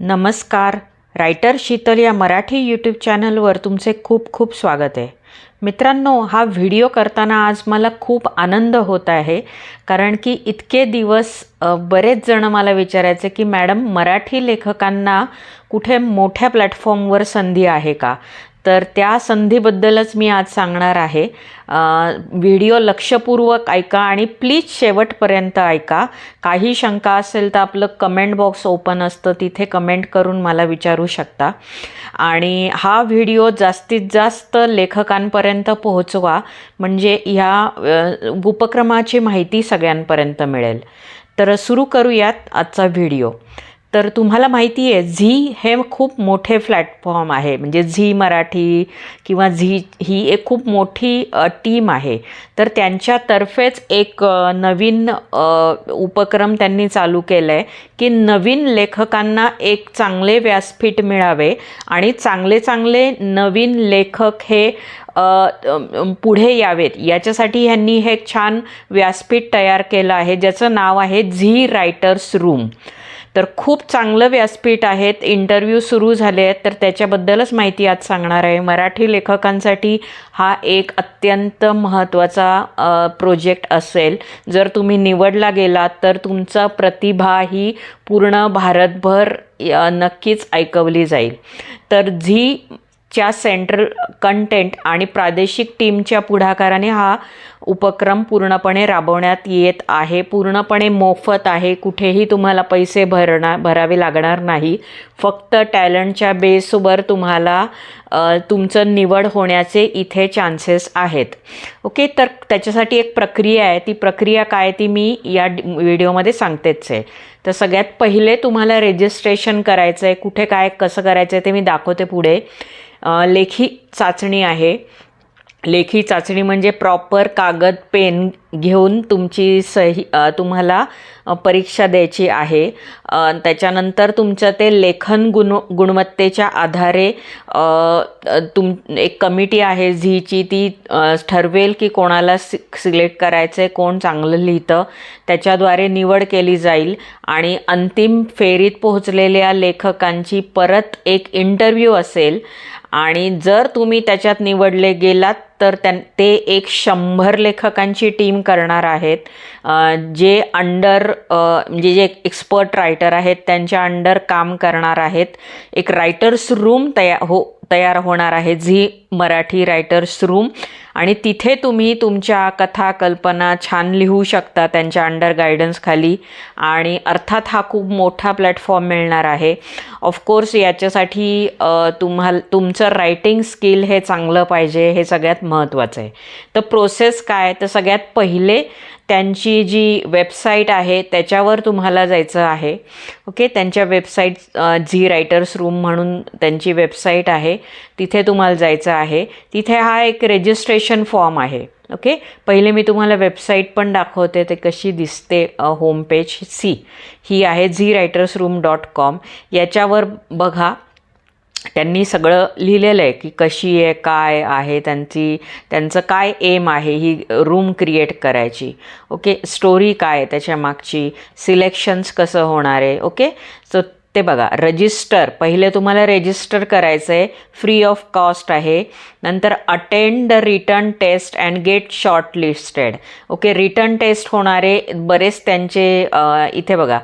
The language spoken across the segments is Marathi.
नमस्कार. रायटर शीतल या मराठी यूट्यूब चॅनलवर तुमचे खूप खूप स्वागत आहे. मित्रांनो हा व्हिडिओ करताना आज मला खूप आनंद होत आहे कारण की इतके दिवस बरेच जण मला विचारायचे की मॅडम मराठी लेखकांना कुठे मोठ्या प्लॅटफॉर्मवर संधी आहे का? तर त्या संधीबद्दलच मी आज सांगणार आहे. व्हिडिओ लक्षपूर्वक ऐका आणि प्लीज शेवटपर्यंत ऐका. काही शंका असेल तर आपलं कमेंट बॉक्स ओपन असतं तिथे कमेंट करून मला विचारू शकता. आणि हा व्हिडिओ जास्तीत जास्त लेखकांपर्यंत पोहोचवा म्हणजे ह्या उपक्रमाची माहिती सगळ्यांपर्यंत मिळेल. तर सुरू करूयात आजचा व्हिडिओ. तर तुम्हाला माहिती आहे झी हे खूप मोठे प्लॅटफॉर्म आहे. म्हणजे झी मराठी किंवा झी ही एक खूप मोठी टीम आहे. तर त्यांच्यातर्फेच एक नवीन उपक्रम त्यांनी चालू केलं आहे की नवीन लेखकांना एक चांगले व्यासपीठ मिळावे आणि चांगले चांगले नवीन लेखक हे पुढे यावेत. याच्यासाठी ह्यांनी हे छान व्यासपीठ तयार केलं आहे ज्याचं नाव आहे झी रायटर्स रूम तर खूप चांगलं व्यासपीठ आहेत. इंटरव्ह्यू सुरू झाले आहेत. तर त्याच्याबद्दलच माहिती आज सांगणार आहे. मराठी लेखकांसाठी हा एक अत्यंत महत्त्वाचा प्रोजेक्ट असेल. जर तुम्ही निवडला गेलात तर तुमचा प्रतिभा ही पूर्ण भारतभर नक्कीच ऐकवली जाईल. तर झी च्या सेंट्रल कंटेंट आणि प्रादेशिक टीमच्या पुढाकाराने हा उपक्रम पूर्णपणे राबवण्यात येत आहे. पूर्णपणे मोफत आहे. कुठेही तुम्हाला पैसे भरणार भरावे लागणार नाही. फक्त टॅलेंटच्या बेसवर तुम्हाला तुमचं निवड होण्याचे इथे चान्सेस आहेत. ओके? तर त्याच्यासाठी एक प्रक्रिया आहे. ती प्रक्रिया काय ती मी या व्हिडिओमध्ये सांगतेच आहे. तर सगळ्यात पहिले तुम्हाला रेजिस्ट्रेशन करायचं आहे कुठे काय कसं करायचं आहे ते मी दाखवते पुढे. लेखी चाचणी आहे. लेखी चाचणी म्हणजे प्रॉपर कागद पेन घेऊन तुमची सही तुम्हाला परीक्षा द्यायची आहे. त्याच्यानंतर तुमचं ते लेखन गुण गुणवत्तेच्या आधारे तुम एक कमिटी आहे झीची ती ठरवेल की कोणाला सि सिलेक्ट करायचं आहे कोण चांगलं लिहितं त्याच्याद्वारे निवड केली जाईल. आणि अंतिम फेरीत पोहोचलेल्या लेखकांची परत एक इंटरव्ह्यू असेल आणि जर तुम्ही त्याच्यात निवडले गेलात तर त्यां ते एक शंभर लेखकांची टीम करणार आहेत. जे अंडर म्हणजे जे एक्सपर्ट रायटर आहेत त्यांच्या अंडर काम करणार आहेत. एक रायटर्स रूम तया हो तयार होणार आहे झी मराठी रायटर्स रूम आणि तिथे तुम्ही तुमच्या कथा कल्पना छान लिहू शकता त्यांच्या अंडर गायडन्सखाली आणि अर्थात हा खूप मोठा प्लॅटफॉर्म मिळणार आहे. ऑफकोर्स याच्यासाठी तुम्हाला तुमचं रायटिंग स्किल हे चांगलं पाहिजे हे सगळ्यात महत्त्वाचं आहे. तर प्रोसेस काय तर सगळ्यात पहिले त्यांची जी वेबसाईट आहे त्याच्यावर तुम्हाला जायचं आहे. ओके त्यांच्या वेबसाईट झी रायटर्स रूम म्हणून त्यांची वेबसाईट आहे. तिथे तुम्हाला जायचं आहे. तिथे हा एक रेजिस्ट्रेशन फॉर्म आहे. ओके पहिले मी तुम्हाला वेबसाईट पण दाखवते ते कशी दिसते होम पेज सी ही आहे Zee writers room dot com याच्यावर बघा त्यांनी सगळं लिहिलेलं आहे की कशी आहे काय आहे त्यांची त्यांचं काय एम आहे ही रूम क्रिएट करायची. ओके स्टोरी काय आहे त्याच्या मागची? सिलेक्शन्स कसं होणार आहे? ओके सो ते बघा रजिस्टर पहिले तुम्हाला रजिस्टर करायचं आहे फ्री ऑफ कॉस्ट आहे. नंतर attend the written test and get shortlisted okay written test होणारे बरेच त्यांचे इथे बघा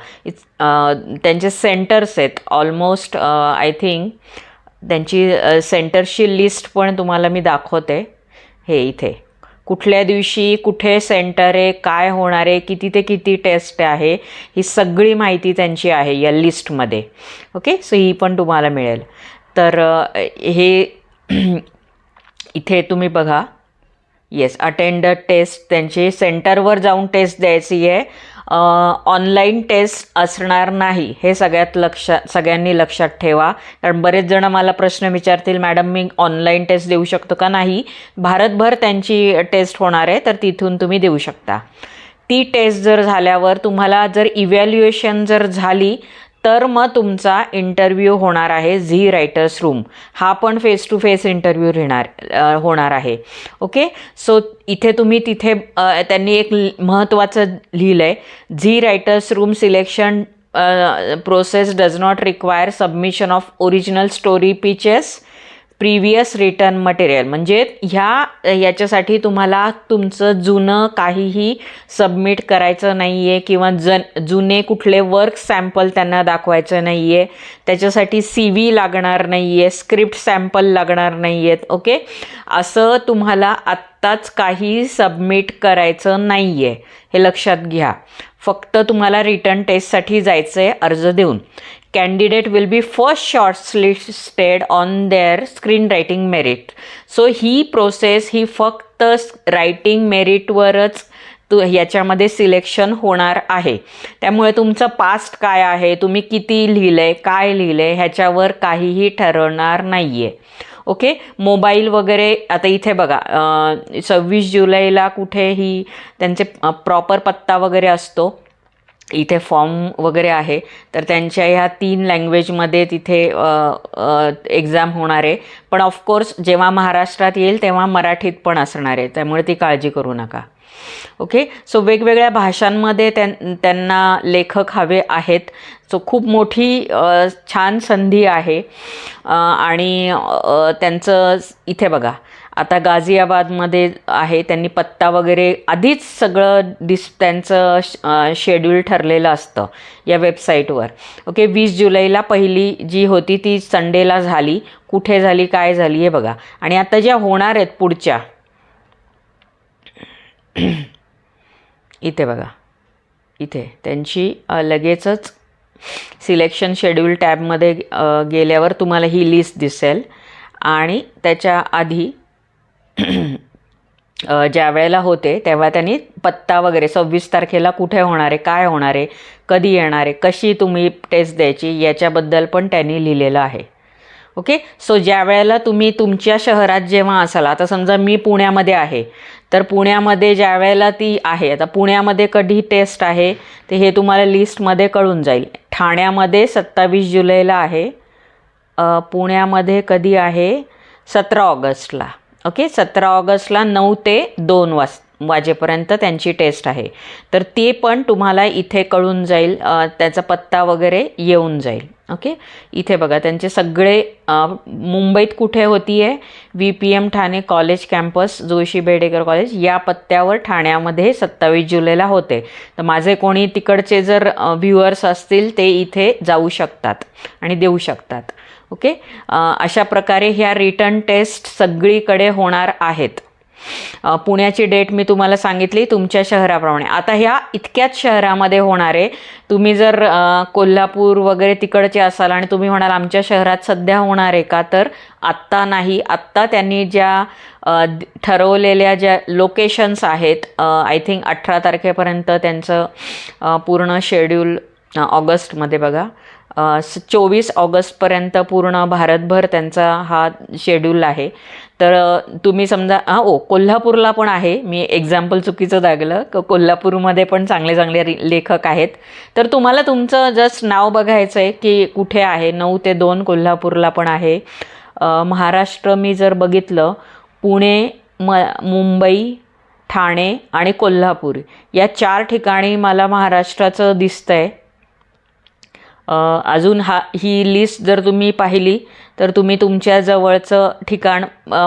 त्यांचे सेंटर्स आहेत. ऑलमोस्ट आय थिंक त्यांची सेंटरची लिस्ट पण तुम्हाला मी दाखवते. हे इथे. कुठल्या दिवशी कुठे सेंटर आहे काय होणार आहे किती ते किती टेस्ट आहे ही सगळी माहिती त्यांची आहे या लिस्टमध्ये. ओके? सो ही पण तुम्हाला मिळेल. तर हे इथे तुम्ही बघा. येस अटेंड टेस्ट त्यांची सेंटरवर जाऊन टेस्ट द्यायची आहे. ऑनलाईन टेस्ट असणार नाही हे सगळ्यात लक्ष सगळ्यांनी लक्षात ठेवा. कारण बरेच जण मला प्रश्न विचारतील मॅडम मी ऑनलाईन टेस्ट देऊ शकतो का नाही? भारतभर त्यांची टेस्ट होणार आहे तर तिथून तुम्ही देऊ शकता. ती टेस्ट जर झाल्यावर तुम्हाला जर इव्हॅल्युएशन जर झाली तर मग तुमचा इंटरव्ह्यू होणार आहे झी रायटर्स रूम हा पण फेस टू फेस इंटरव्ह्यू राहणार होणार आहे. ओके सो इथे तुम्ही तिथे त्यांनी एक महत्त्वाचं लिहिलं आहे Zee writers room selection process does not require submission of original story pitches previous written material. म्हणजे ह्या याच्यासाठी तुम्हाला तुमचं जुनं काहीही सबमिट करायचं नाही आहे किंवा जन जुने कुठले वर्क सॅम्पल त्यांना दाखवायचं नाही आहे त्याच्यासाठी सी व्ही लागणार नाही आहे स्क्रिप्ट सॅम्पल लागणार नाही आहेत ओके? असं तुम्हाला आत्ताच काही सबमिट करायचं नाही आहे हे लक्षात घ्या. फक्त तुम्हाला रिटर्न टेस्टसाठी जायचं आहे अर्ज देऊन. Candidate will be first shortlisted on their screen writing merit so he process ही फक्त रायटिंग मेरिटवरच तू याच्यामध्ये सिलेक्शन होणार आहे. त्यामुळे तुमचं पास्ट काय आहे तुम्ही किती लिहिलं आहे काय लिहिलं आहे ह्याच्यावर काहीही ठरवणार नाही आहे ओके मोबाईल वगैरे आता इथे बघा सव्वीस जुलैला कुठेही त्यांचे प्रॉपर पत्ता वगैरे असतो. इथे फॉर्म वगैरे आहे तर त्यांच्या ह्या तीन लँग्वेजमध्ये तिथे एक्झाम होणार आहे. पण ऑफकोर्स जेव्हा महाराष्ट्रात येईल तेव्हा मराठीत पण असणार आहे. त्यामुळे ती काळजी करू नका. ओके सो वेगवेगळ्या भाषांमध्ये त्यां त्यांना लेखक हवे आहेत. सो खूप मोठी छान संधी आहे. आणि त्यांचं इथे बघा. आता गाझियाबादमध्ये आहे त्यांनी पत्ता वगैरे आधीच सगळं दिस त्यांचं शेड्यूल ठरलेलं असतं या वेबसाईटवर ओके वीस जुलैला पहिली जी होती ती संडेला झाली. कुठे झाली काय झाली हे बघा. आणि आता ज्या होणार आहेत पुढच्या इथे बघा. इथे. त्यांची लगेचच सिलेक्शन शेड्यूल टॅबमध्ये गेल्यावर तुम्हाला ही लिस्ट दिसेल. आणि त्याच्या आधी ज्या वेळेला होते तेव्हा त्यांनी पत्ता वगैरे सव्वीस तारखेला कुठे होणार आहे काय होणार आहे कधी येणार आहे कशी तुम्ही टेस्ट द्यायची याच्याबद्दल पण त्यांनी लिहिलेलं आहे. ओके सो ज्या वेळेला तुम्ही तुमच्या शहरात जेव्हा असाल आता समजा मी पुण्यामध्ये आहे तर पुण्यामध्ये ज्या वेळेला ती आहे आता पुण्यामध्ये कधी टेस्ट आहे ते हे तुम्हाला लिस्टमध्ये कळून जाईल. ठाण्यामध्ये सत्तावीस जुलैला आहे पुण्यामध्ये कधी आहे सतरा ऑगस्टला. ओके सतरा ऑगस्टला नऊ ते दोन वाज वाजेपर्यंत त्यांची टेस्ट आहे. तर ते पण तुम्हाला इथे कळून जाईल त्याचा पत्ता वगैरे येऊन जाईल. ओके? इथे बघा त्यांचे सगळे मुंबईत कुठे होती आहे V P M Thane college campus Joshi Bedekar college या पत्त्यावर ठाण्यामध्ये सत्तावीस जुलैला होते. तर माझे कोणी तिकडचे जर व्ह्युअर्स असतील ते इथे जाऊ शकतात आणि देऊ शकतात. ओके? अशा प्रकारे ह्या रिटर्न टेस्ट सगळीकडे होणार आहेत. पुण्याची डेट मी तुम्हाला सांगितली तुमच्या शहराप्रमाणे. आता ह्या इतक्याच शहरामध्ये होणार आहे तुम्ही जर कोल्हापूर वगैरे तिकडचे असाल आणि तुम्ही म्हणाल आमच्या शहरात सध्या होणार आहे का तर आत्ता नाही. आत्ता त्यांनी ज्या ठरवलेल्या ज्या लोकेशन्स आहेत आय थिंक अठरा तारखेपर्यंत त्यांचं पूर्ण शेड्यूल ऑगस्टमध्ये बघा. चोवीस ऑगस्टपर्यंत पूर्ण भारतभर त्यांचा हा शेड्यूल आहे. तर तुम्ही समजा हां हो, ओ कोल्हापूरला पण आहे. मी एक्झाम्पल चुकीचं दागलं. क कोल्हापूरमध्ये पण चांगले चांगले लेखक आहेत. तर तुम्हाला तुमचं जस्ट नाव बघायचं आहे की कुठे आहे? नऊ ते दोन कोल्हापूरला पण आहे. महाराष्ट्र मी जर बघितलं पुणे म मुंबई ठाणे आणि कोल्हापूर या चार ठिकाणी मला महाराष्ट्राचं दिसतं आहे अजून हा ही लिस्ट जर तुम्ही पाहिली तर तुम्ही तुमच्या जवळचं ठिकाण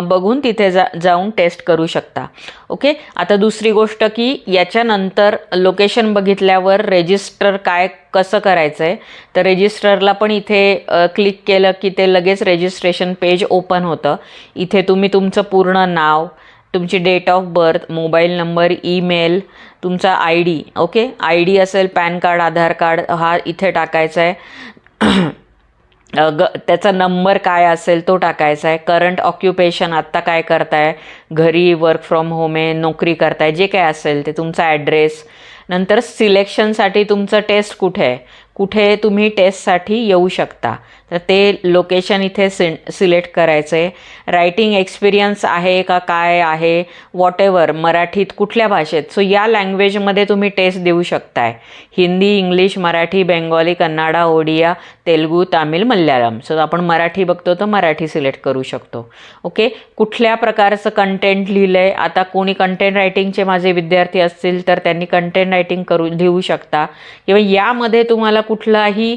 बघून तिथे जा जाऊन टेस्ट करू शकता. ओके आता दुसरी गोष्ट की याच्यानंतर लोकेशन बघितल्यावर रेजिस्टर काय कसं करायचं आहे तर रेजिस्टरला पण इथे क्लिक केलं की ते लगेच रेजिस्ट्रेशन पेज ओपन होतं. इथे तुम्ही तुमचं पूर्ण नाव तुमची date of birth mobile number email तुमचा I D okay I D असेल पॅन कार्ड आधार कार्ड हा इथे टाकायचा आहे ग त्याचा नंबर काय असेल तो टाकायचा आहे करंट ऑक्युपेशन आत्ता काय करताय? घरी वर्क फ्रॉम होम आहे नोकरी करताय जे काय असेल ते तुमचा ॲड्रेस नंतर सिलेक्शनसाठी तुमचं टेस्ट कुठे आहे? कुठे तुम्ही टेस्टसाठी येऊ शकता. तर ते लोकेशन इथे सि सिलेक्ट करायचं आहे रायटिंग एक्सपिरियन्स आहे का काय आहे? वॉट एवर मराठीत कुठल्या भाषेत? सो या लँग्वेजमध्ये तुम्ही टेस्ट देऊ शकताय. हिंदी इंग्लिश मराठी बेंगॉली कन्नाडा ओडिया तेलगू तामिळ मल्याळम. सो आपण मराठी बघतो तर मराठी सिलेक्ट करू शकतो. ओके कुठल्या प्रकारचं कंटेंट लिहिलं आहे आता कोणी कंटेंट रायटिंगचे माझे विद्यार्थी असतील तर त्यांनी कंटेंट रायटिंग करू लिहू शकता. किंवा यामध्ये तुम्हाला कुठलाही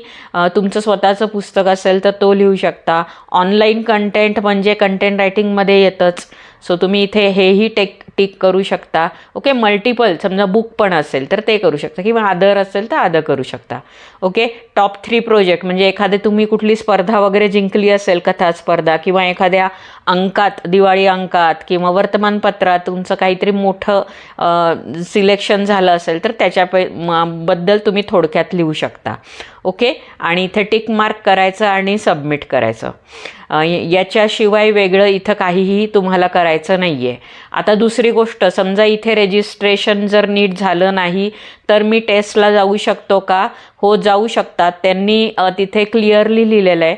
तुमचं स्वतःचं पुस्तक असेल तर तो लिहू शकता. ऑनलाईन कंटेंट म्हणजे कंटेंट रायटिंगमध्ये येतंच. सो तुम्ही इथे हेही टेक टिक करू शकता. ओके मल्टिपल समजा बुक पण असेल तर ते करू शकता. किंवा आदर असेल तर आदर करू शकता. ओके टॉप थ्री प्रोजेक्ट म्हणजे एखादे तुम्ही कुठली स्पर्धा वगैरे जिंकली असेल कथा स्पर्धा किंवा एखाद्या अंकात दिवाळी अंकात किंवा वर्तमानपत्रात तुमचं काहीतरी मोठं सिलेक्शन झालं असेल तर त्याच्या बद्दल तुम्ही थोडक्यात लिहू शकता. ओके आणि इथे टिक मार्क करायचं आणि सबमिट करायचं. याच्याशिवाय वेगळं इथं काहीही तुम्हाला करायचं नाही आहे आता दुसरी गोष्ट समजा इथे रेजिस्ट्रेशन जर नीट झालं नाही तर मी टेस्टला जाऊ शकतो का? हो जाऊ शकतात. त्यांनी तिथे क्लिअरली लिहिलेलं आहे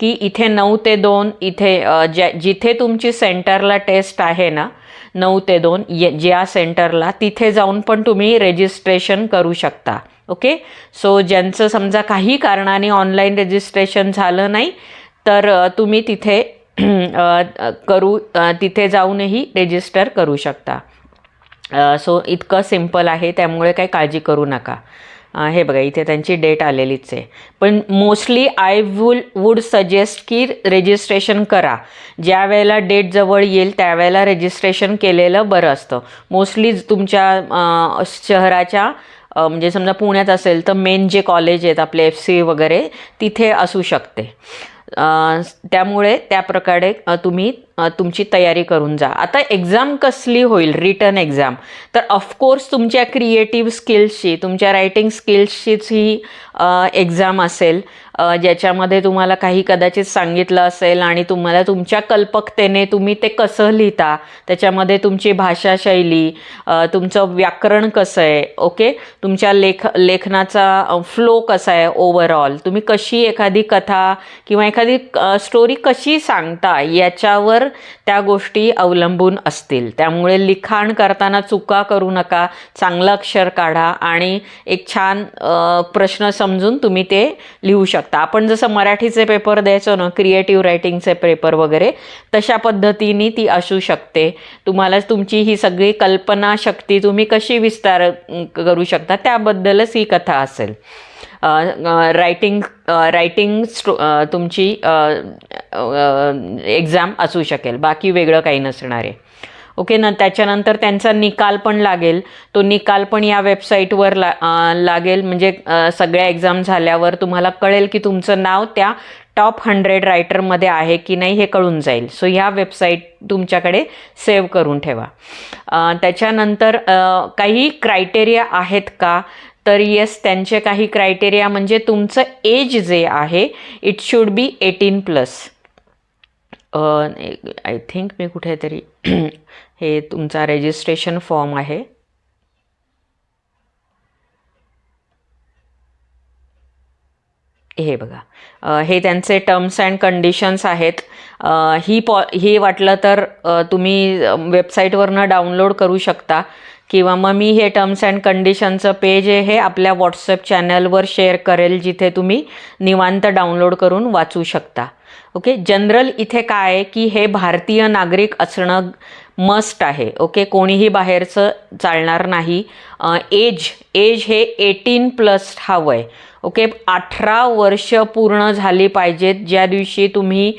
की इथे नऊ ते दोन इथे ज्या जिथे तुमची सेंटरला टेस्ट आहे ना नऊ ते दोन ज्या सेंटरला तिथे जाऊन पण तुम्ही रेजिस्ट्रेशन करू शकता. ओके? सो ज्यांचं समजा काही कारणाने ऑनलाईन रेजिस्ट्रेशन झालं नाही तर तुम्ही तिथे करू तिथे जाऊनही रेजिस्टर करू शकता. सो इतकं सिंपल आहे त्यामुळे काही काळजी करू नका. हे बघा इथे त्यांची डेट आलेलीच आहे. पण mostly I will would suggest की रेजिस्ट्रेशन करा. ज्या वेळेला डेट जवळ येईल त्यावेळेला रेजिस्ट्रेशन केलेलं बरं असतं. मोस्टली तुमच्या शहराच्या म्हणजे समजा पुण्यात असेल तर मेन जे कॉलेज आहेत आपले एफ सी वगैरे तिथे असू शकते. त्यामुळे त्या प्रकारे तुम्ही तुमची तयारी करून जा. आता एक्झाम कसली होईल? रिटर्न एक्झाम तर ऑफकोर्स तुमच्या क्रिएटिव्ह स्किल्सची तुमच्या रायटिंग स्किल्सचीच ही एक्झाम असेल. ज्याच्यामध्ये तुम्हाला काही कदाचित सांगितलं असेल आणि तुम्हाला तुमच्या कल्पकतेने तुम्ही ते कसं लिहिता त्याच्यामध्ये तुमची भाषाशैली तुमचं व्याकरण कसं आहे ओके? तुमच्या लेख लेखनाचा फ्लो कसा आहे ओव्हरऑल तुम्ही कशी एखादी कथा किंवा एखादी स्टोरी कशी सांगता याच्यावर त्या गोष्टी अवलंबून असतील. त्यामुळे लिखाण करताना चुका करू नका चांगलं अक्षर काढा आणि एक छान प्रश्न समजून तुम्ही ते लिहू शकता. आपण जसं मराठीचे पेपर द्यायचो ना क्रिएटिव्ह रायटिंगचे पेपर वगैरे तशा पद्धतीने ती असू शकते. तुम्हाला तुमची ही सगळी कल्पना शक्ती तुम्ही कशी विस्तार करू शकता त्याबद्दलच ही कथा असेल. रायटिंग रायटिंग स्ट्रो तुमची एक्झाम असू शकेल बाकी वेगळं काही नसणार आहे. ओके ना त्याच्यानंतर त्यांचा निकाल पण लागेल. तो निकाल पण या वेबसाईटवर ला लागेल. म्हणजे सगळ्या एक्झाम झाल्यावर तुम्हाला कळेल की तुमचं नाव त्या टॉप हंड्रेड रायटरमध्ये आहे की नाही हे कळून जाईल. सो ह्या वेबसाईट तुमच्याकडे सेव्ह करून ठेवा. त्याच्यानंतर काही क्रायटेरिया आहेत का? तर येस त्यांचे काही क्रायटेरिया म्हणजे तुमचं एज जे आहे it should be eighteen plus I think मी कुठेतरी हे तुमचा रेजिस्ट्रेशन फॉर्म आहे. हे बघा. हे त्यांचे टर्म्स अँड कंडिशन्स आहेत. ही पॉ हे वाटलं तर तुम्ही वेबसाईटवरनं डाउनलोड करू शकता. किंवा मग मी हे टर्म्स अँड कंडिशनचं पेज आहे हे आपल्या व्हॉट्सअप चॅनलवर शेअर करेल जिथे तुम्ही निवांत डाउनलोड करून वाचू शकता. ओके जनरल इथे काय आहे की हे भारतीय नागरिक असणं मस्ट आहे. ओके कोणीही बाहेरचं चालणार नाही. एज एज हे एटीन प्लस हवं आहे ओके अठरा वर्ष पूर्ण झाली पाहिजेत ज्या दिवशी तुम्ही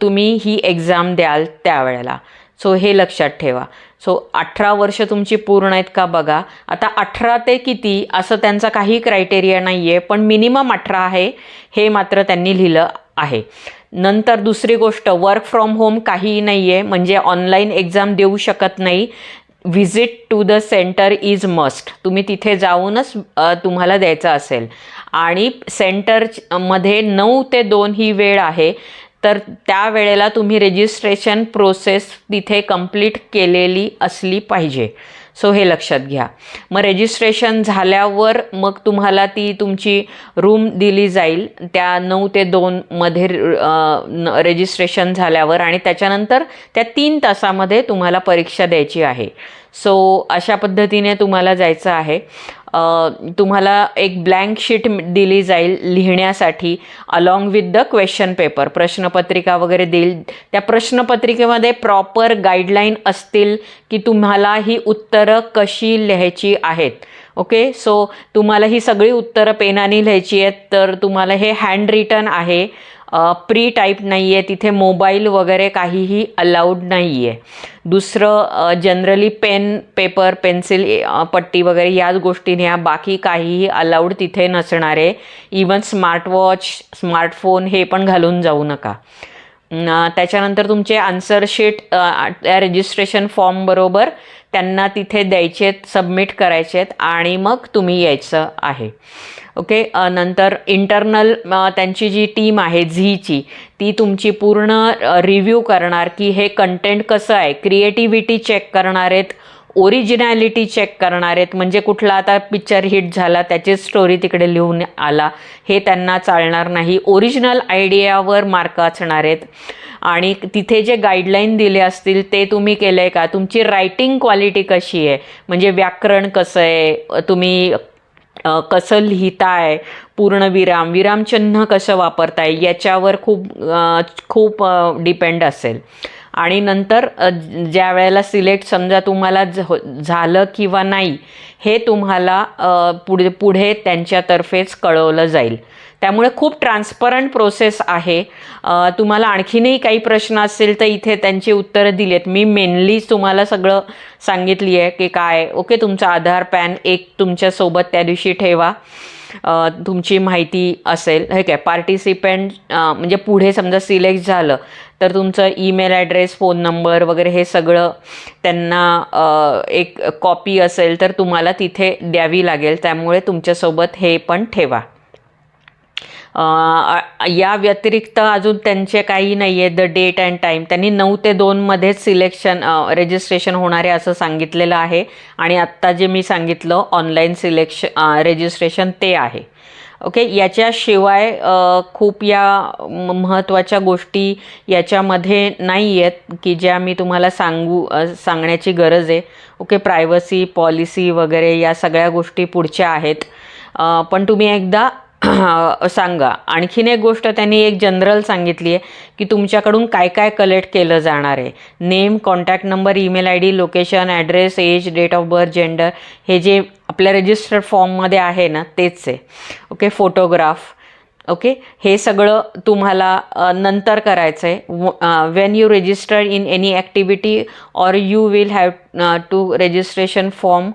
तुम्ही ही एक्झाम द्याल त्यावेळेला. सो हे लक्षात ठेवा. सो अठरा वर्ष तुमची पूर्ण आहेत का बघा. आता अठरा ते किती असं त्यांचा काही क्रायटेरिया नाही आहे पण मिनिमम अठरा आहे हे मात्र त्यांनी लिहिलं आहे. नंतर दुसरी गोष्ट वर्क फ्रॉम होम काहीही नाही आहे म्हणजे ऑनलाईन एक्झाम देऊ शकत नाही. Visit to the centre is must तुम्ही तिथे जाऊनच तुम्हाला द्यायचं असेल. आणि सेंटरमध्ये नऊ ते दोन ही वेळ आहे. तर त्या वेळेला तुम्ही रेजिस्ट्रेशन प्रोसेस तिथे कंप्लीट केलेली असली पाहिजे. सो हे लक्षात घ्या. मग रेजिस्ट्रेशन झाल्यावर मग तुम्हाला ती तुमची रूम दिली जाईल. त्या नऊ ते दोनमध्ये रेजिस्ट्रेशन झाल्यावर आणि त्याच्यानंतर त्या तीन तासामध्ये तुम्हाला परीक्षा द्यायची आहे. सो अशा पद्धतीने तुम्हाला जायचं आहे. तुम्हाला एक ब्लँक शीट दिली जाईल लिहिण्यासाठी along with the question paper प्रश्नपत्रिका वगैरे देईल. त्या प्रश्नपत्रिकेमध्ये प्रॉपर गाईडलाईन असतील की तुम्हाला ही उत्तरं कशी लिहायची आहेत. ओके सो तुम्हाला ही सगळी उत्तरं पेनाने लिहायची आहेत तर तुम्हाला हे हँड रिटन आहे. प्री टाईप नाही आहे तिथे मोबाईल वगैरे काहीही अलाउड नाही आहे दुसरं जनरली पेन पेपर पेन्सिल पट्टी वगैरे याच गोष्टी ह्या बाकी काहीही अलाउड तिथे नसणार. आहे इवन स्मार्टवॉच स्मार्टफोन हे पण घालून जाऊ नका. त्याच्यानंतर तुमचे आन्सर शीट त्या रजिस्ट्रेशन फॉर्मबरोबर त्यांना तिथे द्यायचे आहेत सबमिट करायचे आहेत आणि मग तुम्ही यायचं आहे. ओके? नंतर इंटरनल त्यांची जी टीम आहे झीची ती तुमची पूर्ण रिव्ह्यू करणार की हे कंटेंट कसं आहे? क्रिएटिव्हिटी चेक करणार आहेत ओरिजिनॅलिटी चेक करणार आहेत म्हणजे कुठला आता पिक्चर हिट झाला त्याची स्टोरी तिकडे लिहून आला हे त्यांना चालणार नाही. ओरिजिनल आयडियावर मार्क असणार आहेत. आणि तिथे जे गाईडलाईन दिले असतील ते तुम्ही केलं आहे का? तुमची रायटिंग क्वालिटी कशी आहे? म्हणजे व्याकरण कसं आहे? तुम्ही कसं लिहिताय? पूर्ण विराम विरामचिन्ह कसं वापरताय? याच्यावर खूप खूप डिपेंड असेल. आणि नंतर ज्या वेळेला सिलेक्ट समजा तुम्हाला झालं किंवा नाही हे तुम्हाला पुढे पुढे त्यांच्यातर्फेच कळवलं जाईल. त्यामुळे खूप ट्रान्सपरंट प्रोसेस आहे. तुम्हाला आणखीनही काही प्रश्न असतील तर इथे त्यांची उत्तरं दिली आहेत मी मेनलीच तुम्हाला सगळं सांगितली आहे की काय. ओके तुमचा आधार पॅन एक तुमच्यासोबत त्या दिवशी ठेवा. तुमची माहिती असेल. हे काय पार्टिसिपेंट म्हणजे पुढे समजा सिलेक्ट झालं तर तुमचं ईमेल ॲड्रेस फोन नंबर वगैरे हे सगळं त्यांना एक कॉपी असेल तर तुम्हाला तिथे द्यावी लागेल. त्यामुळे तुमच्यासोबत हे पण ठेवा. या व्यतिरिक्त अजून त्यांचे काही नाही आहे द डेट अँड टाईम त्यांनी नऊ ते दोनमध्येच सिलेक्शन रजिस्ट्रेशन होणार आहे असं सांगितलेलं आहे. आणि आत्ता जे मी सांगितलं ऑनलाईन सिलेक्शन रजिस्ट्रेशन ते आहे. ओके याच्याशिवाय खूप या म- महत्त्वाच्या गोष्टी याच्यामध्ये नाही आहेत की ज्या मी तुम्हाला सांगू सांगण्याची गरज आहे. ओके प्रायव्हसी पॉलिसी वगैरे या सगळ्या गोष्टी पुढच्या आहेत. पण तुम्ही एकदा सांगा. आणखीन एक गोष्ट त्यांनी एक जनरल सांगितली आहे की तुमच्याकडून काय काय कलेक्ट केलं जाणार आहे? Name contact number email I D location address age date of birth gender हे जे आपल्या रजिस्टर्ड फॉर्ममध्ये आहे ना तेच आहे. Okay photograph okay? हे सगळं तुम्हाला नंतर करायचं आहे when you register in any activity or you will have to registration form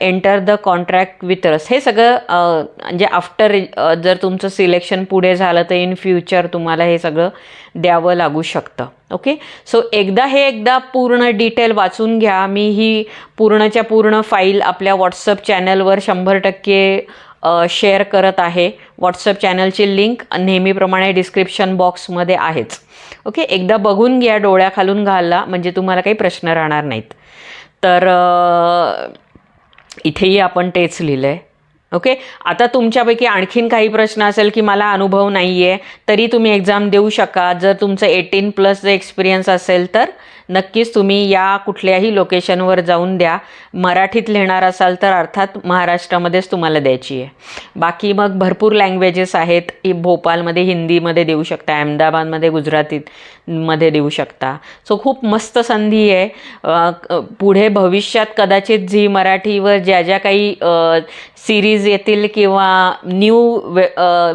enter the contract with us हे सगळं म्हणजे आफ्टर जर तुमचं सिलेक्शन पुढे झालं तर इन फ्युचर तुम्हाला हे सगळं द्यावं लागू शकतं. ओके? सो एकदा हे एकदा पूर्ण डिटेल वाचून घ्या. मी ही पूर्णच्या पूर्ण फाईल आपल्या व्हॉट्सअप चॅनलवर शंभर टक्के शेअर करत आहे. व्हॉट्सअप चॅनलची लिंक नेहमीप्रमाणे डिस्क्रिप्शन बॉक्समध्ये आहेच. ओके एकदा बघून घ्या डोळ्याखालून घाला म्हणजे तुम्हाला काही प्रश्न राहणार नाहीत. तर इथेही आपण तेच लिहिलं आहे ओके आता तुमच्यापैकी आणखीन काही प्रश्न असेल की मला अनुभव नाही आहे तरी तुम्ही एक्झाम देऊ शका जर तुमचं एटीन प्लस एक्सपिरियन्स असेल तर नक्कीच तुम्ही या कुठल्याही लोकेशनवर जाऊन द्या. मराठीत लिहिणार असाल तर अर्थात महाराष्ट्रामध्येच तुम्हाला द्यायची आहे. बाकी मग भरपूर लँग्वेजेस आहेत. इ- भोपाळमध्ये हिंदीमध्ये देऊ शकता अहमदाबादमध्ये गुजरातीत मध्ये देऊ शकता. सो खूप मस्त संधी आहे. पुढे भविष्यात कदाचित झी मराठीवर ज्या ज्या काही सिरीज येतील किंवा न्यू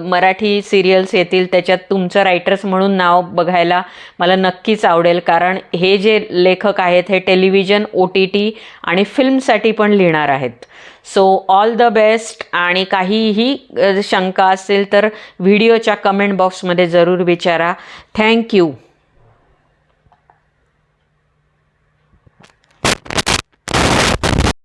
मराठी सिरियल्स येतील त्याच्यात तुमचं रायटर्स म्हणून नाव बघायला मला नक्कीच आवडेल. कारण हे जे लेखक आहेत हे टेलिव्हिजन ओ टी टी आणि फिल्मसाठी पण लिहिणार आहेत. सो ऑल द बेस्ट आणि काहीही शंका असेल तर व्हिडिओच्या कमेंट बॉक्समध्ये जरूर विचारा. थँक्यू